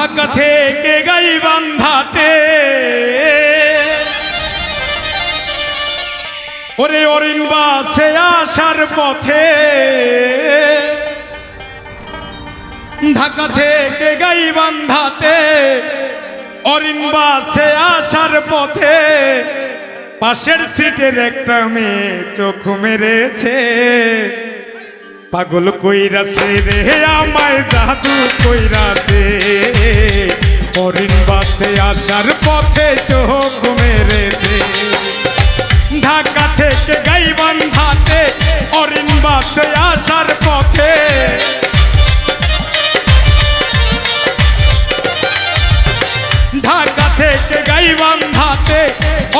ঢাকা থেকে গাই বান্ধাতে ওরে অরিন বাসে আসার পথে ঢাকা থেকে গাই বান্ধাতে অরিন বাসে আসার পথে পাশের সিটের একটা মেয়ে চোখ মেরেছে। পাগল কইরাছে রে আমায় জাদু অরিন বাসে আসার পথে চোখ মেরেছে। ঢাকা থেকে গাইবান ভাতে অরিন বাসে আসার পথে। ঢাকা থেকে গাইবান ভাতে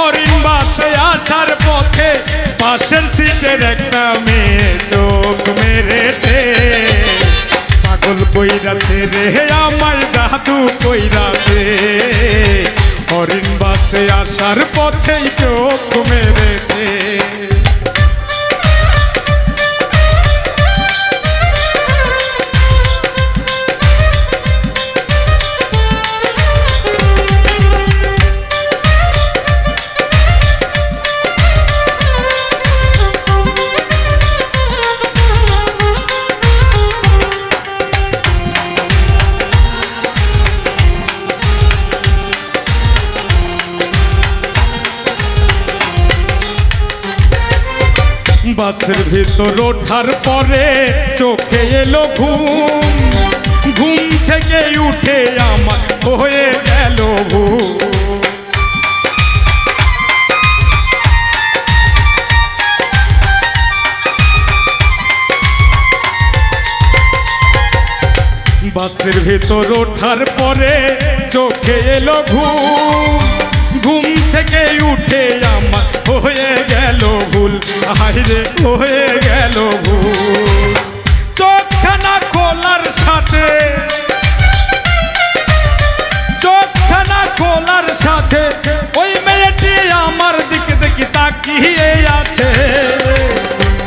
অরিন বাসে আসার পথে পাশের সিটের একটা কইরাছে রে আমায় জাদু কইরাছে। হরিণ বাসে আসার পথেই চোখ মেরেছে। বাসের ভিতর ওঠার পরে চোখে এলো ঘুম। ঘুম থেকে উঠে আমার হয়ে গেল ঘুম বাসের ভেতর ওঠার পরে চোখে এলো ঘুম। ঘুম থেকে উঠে আমার হয়ে গেল আইরে হয়ে গেল চোখখানা খোলার সাথে, চোখখানা খোলার সাথে, ওই মেয়েটি আমার দিকে দেখি তাকিয়ে আছে।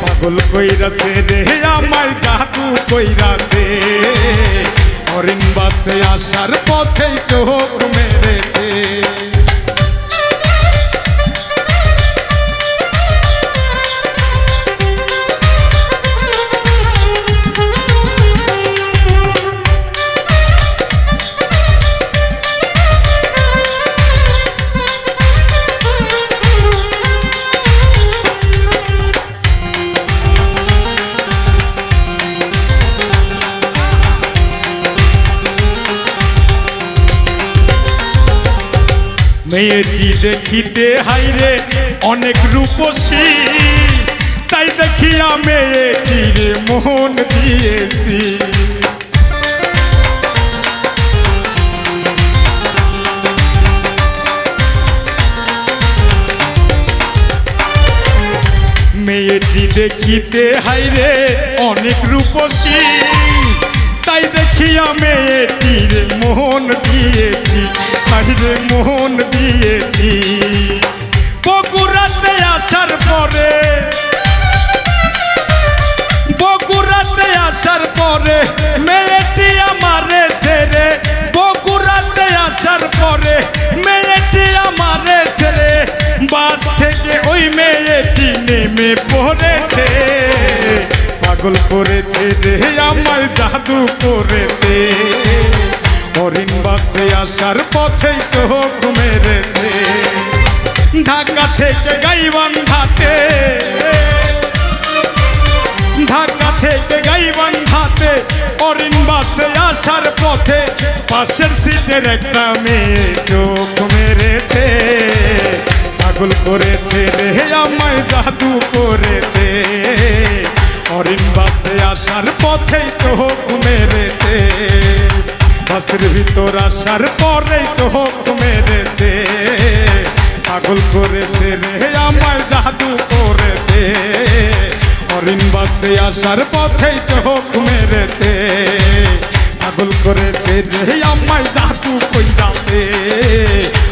পাগল কইরাছে রে, আমায় জাদু কইরাছে। অরিন বাসে আসার পথেই চোখ মেরেছে। মেয়েটি দেখিতে হাইরে অনেক রূপসী। তাই দেখিয়া মেয়েটির মন দিয়েছি। মেয়েটি দেখিতে হাইরে অনেক রূপসী। তাই দেখিয়া মেয়েটির মোহন দিয়েছি হাইরে মোহন দিয়েছি। বগুড়াতে আসার পরে, বগুড়াতে আসার পরে মেয়েটি আমারে ছেড়ে, বগুড়াতে আসার পরে মেয়েটি আমারে ছেড়ে, বাস থেকে ওই মেয়েটি নেমে পড়েছে। পাগল করেছে রে আমায় জাদু করেছে। হরিণ বাসে আসার পথেই চোখ মেরেছে। ঢাকা থেকে গাইবান ঘাটে ঢাকা থেকে গাইবান ঘাটে অরিন বাসে আসার পথে পাশের সিটের একটা মেয়ে চোখ মেরেছে। পাগল করেছে রে আমায় জাদু করেছে। অরিন বাসে আসার পথেই চোখ মেরেছে। বাসের ভিতর আসার পরে চোখ মেরেছে। পাগল করেছে রে, আমায় জাদু করেছে। হরিণ বাসে আসার পথেই চোখ মেরেছে। পাগল করেছে রে, আমায় জাদু কইরাছে।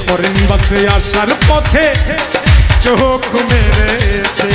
হরিণ বাসে আসার পথে চোখ মেরেছে।